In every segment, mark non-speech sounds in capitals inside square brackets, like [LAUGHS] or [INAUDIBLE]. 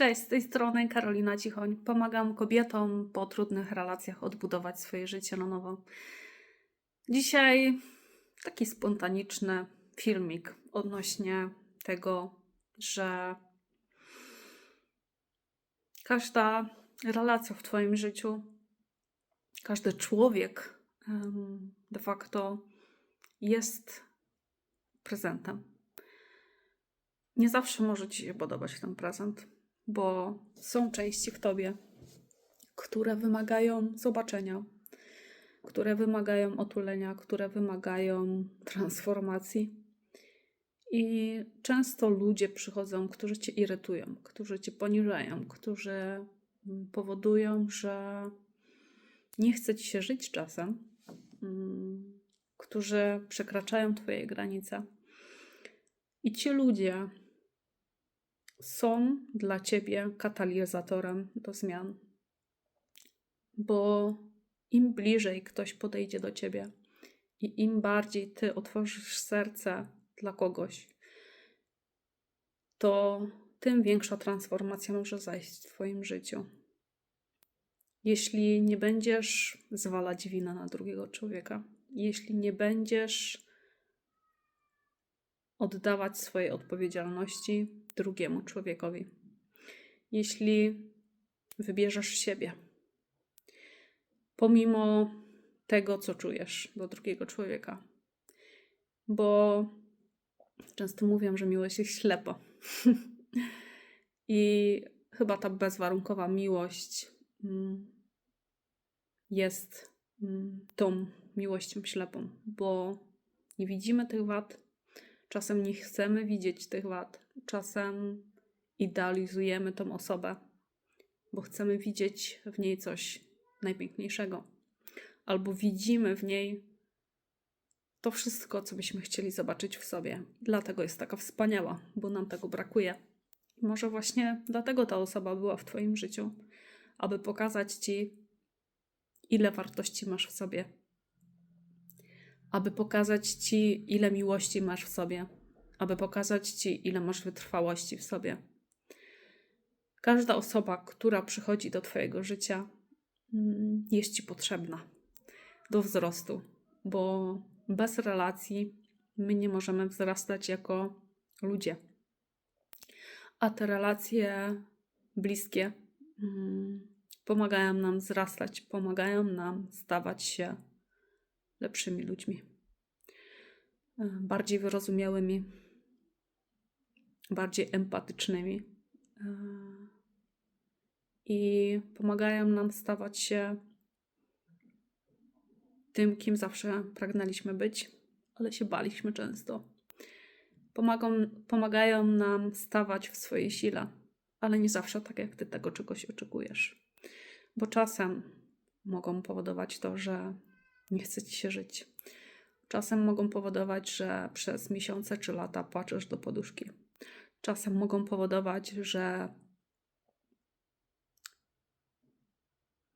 Cześć, z tej strony Karolina Cichoń. Pomagam kobietom po trudnych relacjach odbudować swoje życie na nowo. Dzisiaj taki spontaniczny filmik odnośnie tego, że każda relacja w Twoim życiu, każdy człowiek de facto jest prezentem. Nie zawsze może Ci się podobać ten prezent, bo są części w Tobie, które wymagają zobaczenia, które wymagają otulenia, które wymagają transformacji. I często ludzie przychodzą, którzy Cię irytują, którzy Cię poniżają, którzy mm, powodują, że nie chce Ci się żyć czasem, mm, którzy przekraczają Twoje granice. I ci ludzie są dla ciebie katalizatorem do zmian. Bo im bliżej ktoś podejdzie do ciebie i im bardziej ty otworzysz serce dla kogoś, to tym większa transformacja może zajść w twoim życiu. Jeśli nie będziesz zwalać wina na drugiego człowieka, jeśli nie będziesz oddawać swojej odpowiedzialności drugiemu człowiekowi. Jeśli wybierzesz siebie, pomimo tego, co czujesz do drugiego człowieka, bo często mówią, że miłość jest ślepo. [LAUGHS] I chyba ta bezwarunkowa miłość mm, jest mm, tą miłością ślepą, bo nie widzimy tych wad, Czasem nie chcemy widzieć tych wad, czasem idealizujemy tą osobę, bo chcemy widzieć w niej coś najpiękniejszego, albo widzimy w niej to wszystko, co byśmy chcieli zobaczyć w sobie. Dlatego jest taka wspaniała, bo nam tego brakuje. Może właśnie dlatego ta osoba była w Twoim życiu, aby pokazać Ci, ile wartości masz w sobie, aby pokazać ci, ile miłości masz w sobie, aby pokazać ci, ile masz wytrwałości w sobie. Każda osoba, która przychodzi do Twojego życia, mm, jest Ci potrzebna do wzrostu, bo bez relacji my nie możemy wzrastać jako ludzie. A te relacje bliskie mm, pomagają nam wzrastać, pomagają nam stawać się lepszymi ludźmi, e, bardziej wyrozumiałymi, bardziej empatycznymi e, i pomagają nam stawać się tym, kim zawsze pragnęliśmy być, ale się baliśmy często. Pomagą, pomagają nam stawać w swojej sile, ale nie zawsze tak, jak ty tego czegoś oczekujesz. Bo czasem mogą powodować to, że nie chce ci się żyć. Czasem mogą powodować, że przez miesiące czy lata płaczesz do poduszki. Czasem mogą powodować, że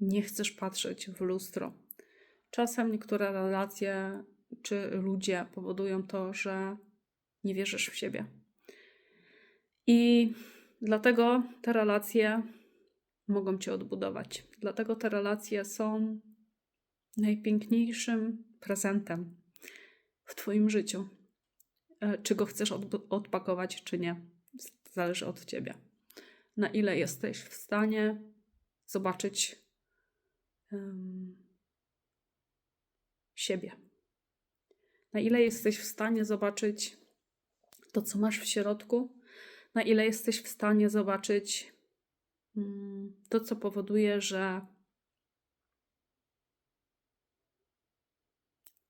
nie chcesz patrzeć w lustro. Czasem niektóre relacje czy ludzie powodują to, że nie wierzysz w siebie. I dlatego te relacje mogą cię odbudować. Dlatego te relacje są najpiękniejszym prezentem w Twoim życiu. E, czy go chcesz odpakować, czy nie, zależy od Ciebie. Na ile jesteś w stanie zobaczyć um, siebie. Na ile jesteś w stanie zobaczyć to, co masz w środku, na ile jesteś w stanie zobaczyć um, to, co powoduje, że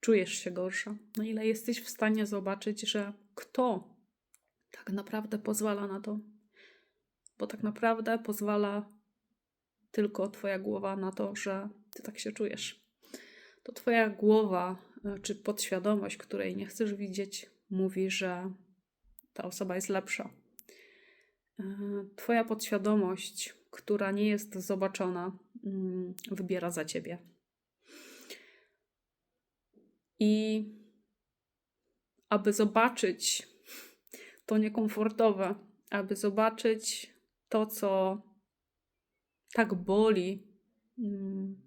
czujesz się gorsza, na ile jesteś w stanie zobaczyć, że kto tak naprawdę pozwala na to, bo tak naprawdę pozwala tylko Twoja głowa na to, że Ty tak się czujesz. To Twoja głowa e, czy podświadomość, której nie chcesz widzieć, mówi, że ta osoba jest lepsza. E, twoja podświadomość, która nie jest zobaczona, mm, wybiera za ciebie. I aby zobaczyć to niekomfortowe, aby zobaczyć to, co tak boli, mm,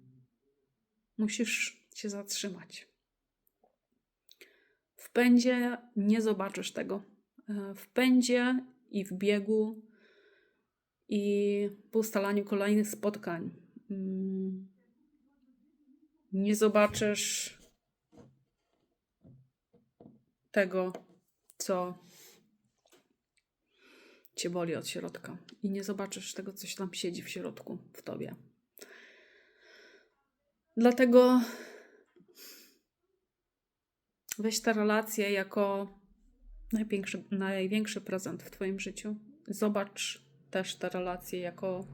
musisz się zatrzymać. W pędzie nie zobaczysz tego. W pędzie i w biegu i po ustalaniu kolejnych spotkań mm, nie zobaczysz tego, co cię boli od środka. I nie zobaczysz tego, co się tam siedzi w środku, w tobie. Dlatego weź tę relację jako największy, największy prezent w Twoim życiu. Zobacz też tę relację jako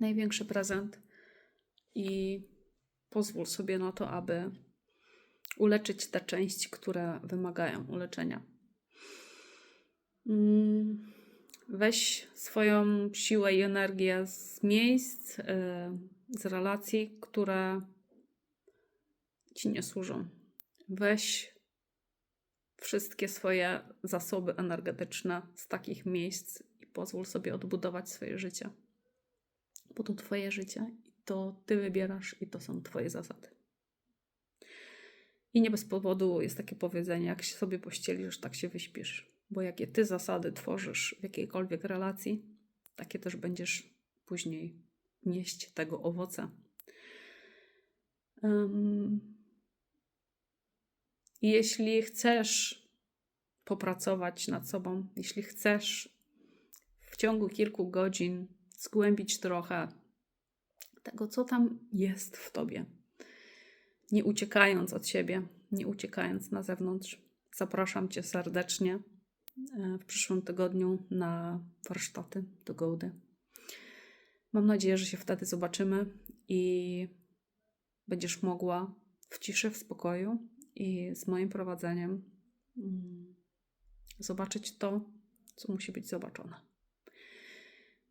największy prezent i pozwól sobie na to, aby uleczyć te części, które wymagają uleczenia. Mm, Weź swoją siłę i energię z miejsc, y, z relacji, które ci nie służą. Weź wszystkie swoje zasoby energetyczne z takich miejsc i pozwól sobie odbudować swoje życie. Bo to Twoje życie i to Ty wybierasz i to są Twoje zasady. I nie bez powodu jest takie powiedzenie: jak się sobie pościelisz, tak się wyśpisz. Bo jakie Ty zasady tworzysz w jakiejkolwiek relacji, takie też będziesz później nieść tego owoce. Um, jeśli chcesz popracować nad sobą, jeśli chcesz w ciągu kilku godzin zgłębić trochę tego, co tam jest w tobie, nie uciekając od siebie, nie uciekając na zewnątrz, zapraszam Cię serdecznie e, w przyszłym tygodniu na warsztaty do Gołdy. Mam nadzieję, że się wtedy zobaczymy i będziesz mogła w ciszy, w spokoju i z moim prowadzeniem mm, zobaczyć to, co musi być zobaczone.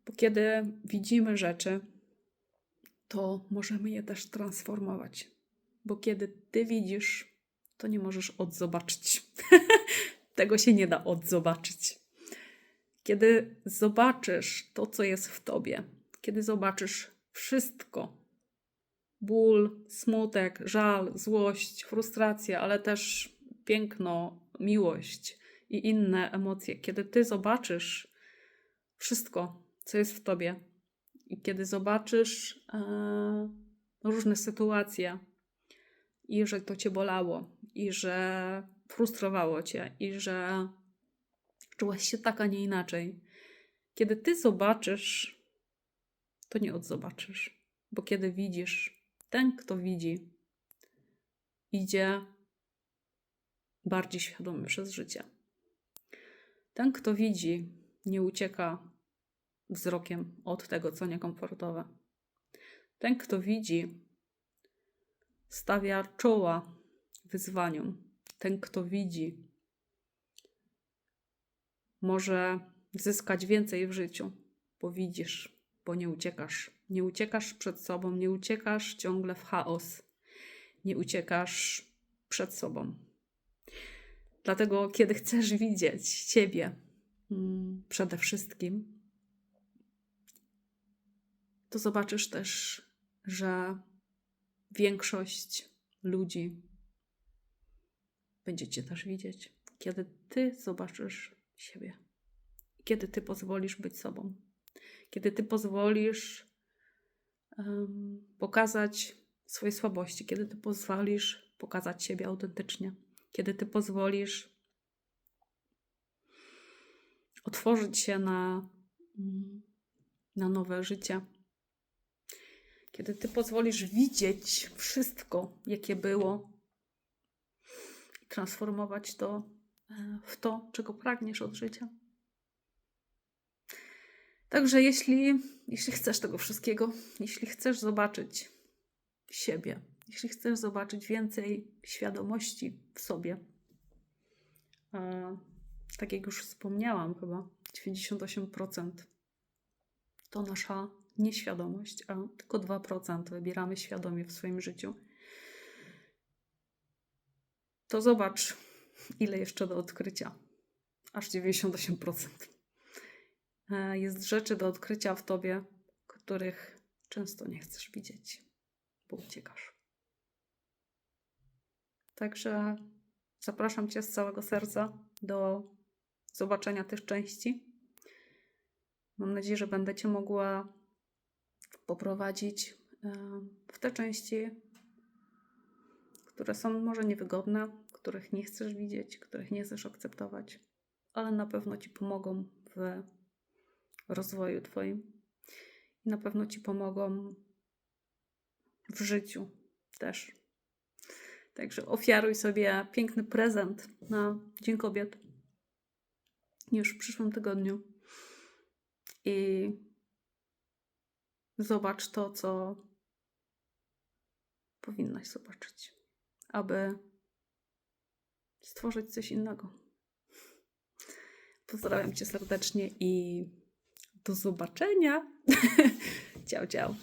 Bo kiedy widzimy rzeczy, to możemy je też transformować. Bo kiedy ty widzisz, to nie możesz odzobaczyć. [LAUGHS] Tego się nie da odzobaczyć. Kiedy zobaczysz to, co jest w tobie, kiedy zobaczysz wszystko, ból, smutek, żal, złość, frustracja, ale też piękno, miłość i inne emocje, kiedy ty zobaczysz wszystko, co jest w tobie, i kiedy zobaczysz e, różne sytuacje, i że to cię bolało, i że frustrowało cię, i że czułaś się tak, a nie inaczej. Kiedy ty zobaczysz, to nie odzobaczysz, bo kiedy widzisz, ten, kto widzi, idzie bardziej świadomy przez życie. Ten, kto widzi, nie ucieka wzrokiem od tego, co niekomfortowe. Ten, kto widzi, stawia czoła wyzwaniom. Ten, kto widzi, może zyskać więcej w życiu, bo widzisz, bo nie uciekasz. Nie uciekasz przed sobą, nie uciekasz ciągle w chaos, nie uciekasz przed sobą. Dlatego, kiedy chcesz widzieć siebie mm, przede wszystkim, to zobaczysz też, że większość ludzi będzie cię też widzieć, kiedy ty zobaczysz siebie, kiedy ty pozwolisz być sobą, kiedy ty pozwolisz um, pokazać swoje słabości, kiedy ty pozwolisz pokazać siebie autentycznie, kiedy ty pozwolisz otworzyć się na, mm, na nowe życie kiedy ty pozwolisz widzieć wszystko, jakie było, i transformować to e, w to, czego pragniesz od życia. Także jeśli, jeśli chcesz tego wszystkiego, jeśli chcesz zobaczyć siebie, jeśli chcesz zobaczyć więcej świadomości w sobie, tak jak już wspomniałam, chyba 98% to nasza nieświadomość, a tylko 2% wybieramy świadomie w swoim życiu, to zobacz, ile jeszcze do odkrycia. Aż 98%. e, jest rzeczy do odkrycia w tobie, których często nie chcesz widzieć, bo uciekasz. Także zapraszam Cię z całego serca do zobaczenia tych części. Mam nadzieję, że będę Cię mogła poprowadzić e, w te części, które są może niewygodne, których nie chcesz widzieć, których nie chcesz akceptować, ale na pewno Ci pomogą w rozwoju Twoim i na pewno Ci pomogą w życiu też. Także ofiaruj sobie piękny prezent na Dzień Kobiet już w przyszłym tygodniu i zobacz to, co powinnaś zobaczyć, aby stworzyć coś innego. Pozdrawiam Cię serdecznie i do zobaczenia. [LAUGHS] ciao, ciao.